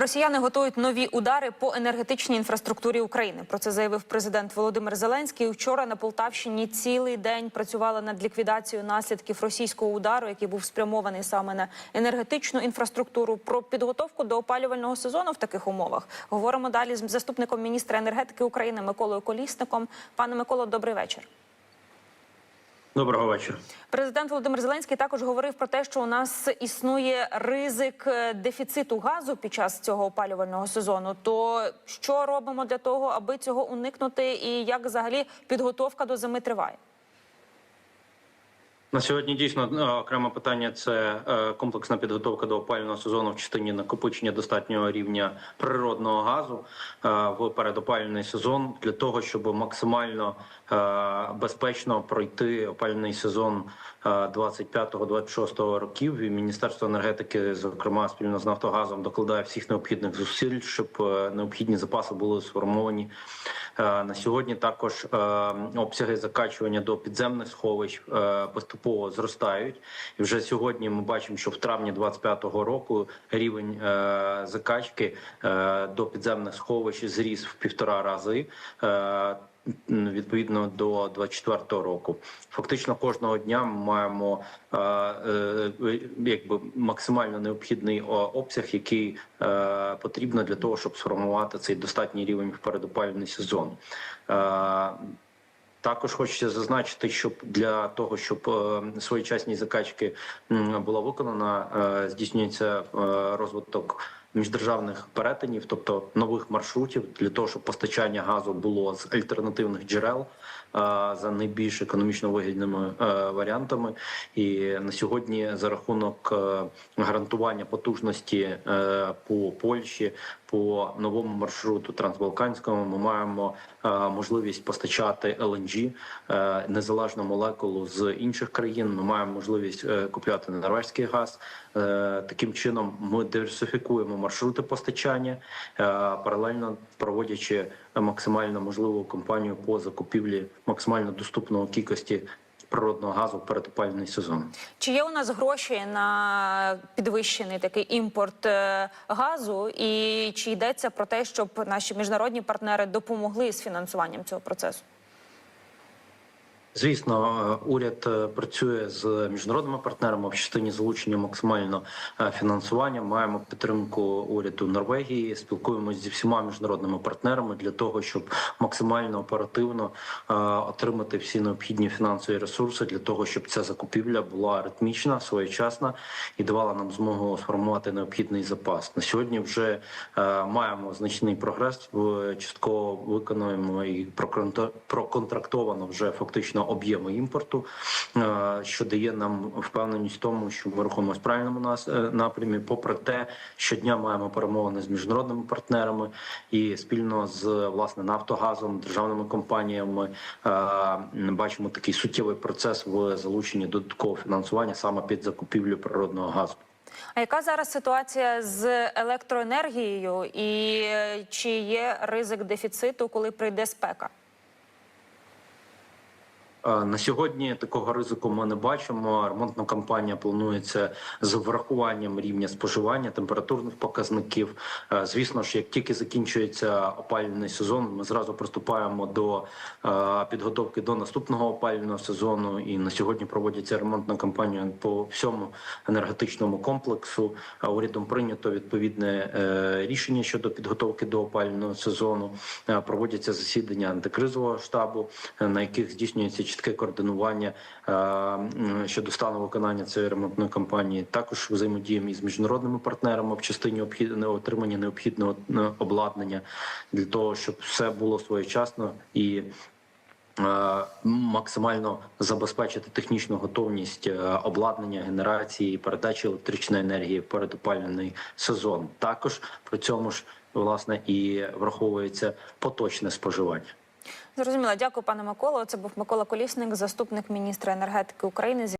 Росіяни готують нові удари по енергетичній інфраструктурі України. Про це заявив президент Володимир Зеленський. Вчора на Полтавщині цілий день працювали над ліквідацією наслідків російського удару, який був спрямований саме на енергетичну інфраструктуру. Про підготовку до опалювального сезону в таких умовах говоримо далі з заступником міністра енергетики України Миколою Колісником. Пане Миколо, добрий вечір. Доброго вечора. Президент Володимир Зеленський також говорив про те, що у нас існує ризик е, дефіциту газу під час цього опалювального сезону. То що робимо для того, аби цього уникнути, і як взагалі підготовка до зими триває? На сьогодні дійсно е, окреме питання це е, комплексна підготовка до опалювального сезону в частині накопичення достатнього рівня природного газу е, в передопалювальний сезон для того, щоб максимально безпечно пройти опалювальний сезон е, 25-26 років. І Міністерство енергетики, зокрема спільно з Нафтогазом, докладає всіх необхідних зусиль, щоб необхідні запаси були сформовані. На сьогодні також обсяги закачування до підземних сховищ е, поступово зростають. І вже сьогодні ми бачимо, що в травні 2025 року рівень е, закачки е, до підземних сховищ зріс в півтора рази. е, Відповідно до 24-го року, фактично кожного дня ми маємо е, е, якби максимально необхідний обсяг, який е, потрібно для того, щоб сформувати цей достатній рівень в передопалювальний сезон. Е, також хочеться зазначити, щоб для того, щоб е, своєчасні закачки була виконана, е, здійснюється е, розвиток міждержавних перетинів, тобто нових маршрутів, для того, щоб постачання газу було з альтернативних джерел е, за найбільш економічно вигідними е, варіантами. І на сьогодні за рахунок е, гарантування потужності по Польщі. По новому маршруту трансбалканському ми маємо можливість постачати е, незалежну молекулу з інших країн. Ми маємо можливість купляти норвезький газ. Таким чином ми диверсифікуємо маршрути постачання, е, паралельно проводячи максимально можливу кампанію по закупівлі максимально доступного кількості природного газу в передопальний сезон. Чи є у нас гроші на підвищений такий імпорт е, газу, і чи йдеться про те, щоб наші міжнародні партнери допомогли з фінансуванням цього процесу? Звісно, е, уряд е, працює з міжнародними партнерами в частині залучення максимально е, фінансування. Маємо підтримку уряду Норвегії. Спілкуємося зі всіма міжнародними партнерами для того, щоб максимально оперативно отримати всі необхідні фінансові ресурси для того, щоб ця закупівля була ритмічна, своєчасна і давала нам змогу сформувати необхідний запас. На сьогодні вже маємо значний прогрес. В частково виконуємо і проконтра- проконтрактовано вже фактично об'єми імпорту, е, що дає нам впевненість в тому, що ми рухаємось в правильному нас- е, напрямі. Попри те, щодня маємо перемовини з міжнародними партнерами і спільно з власне Нафтогазом, державними компаніями е, бачимо такий суттєвий процес в залученні додаткового фінансування саме під закупівлю природного газу. А яка зараз ситуація з електроенергією, і чи є ризик дефіциту, коли прийде спека? Е, На сьогодні такого ризику ми не бачимо. Ремонтна кампанія планується з врахуванням рівня споживання, температурних показників. Е, Звісно ж, як тільки закінчується опалювальний сезон, ми зразу приступаємо до е, підготовки до наступного опалювального сезону. І на сьогодні проводиться ремонтна кампанія по всьому енергетичному комплексу. Урядом прийнято відповідне рішення щодо підготовки до опалювального сезону. Проводяться засідання антикризового штабу, на яких здійснюється чітке координування е, щодо стану виконання цієї ремонтної кампанії. Також взаємодіємо із міжнародними партнерами в частині отримання необхідного е, обладнання для того, щоб все було своєчасно і. е, Максимально забезпечити технічну готовність обладнання генерації і передачі електричної енергії в передопалювальний сезон. Також при цьому ж власне і враховується поточне споживання. Зрозуміло. Дякую, пане Миколо. Це був Микола Колісник, заступник міністра енергетики України.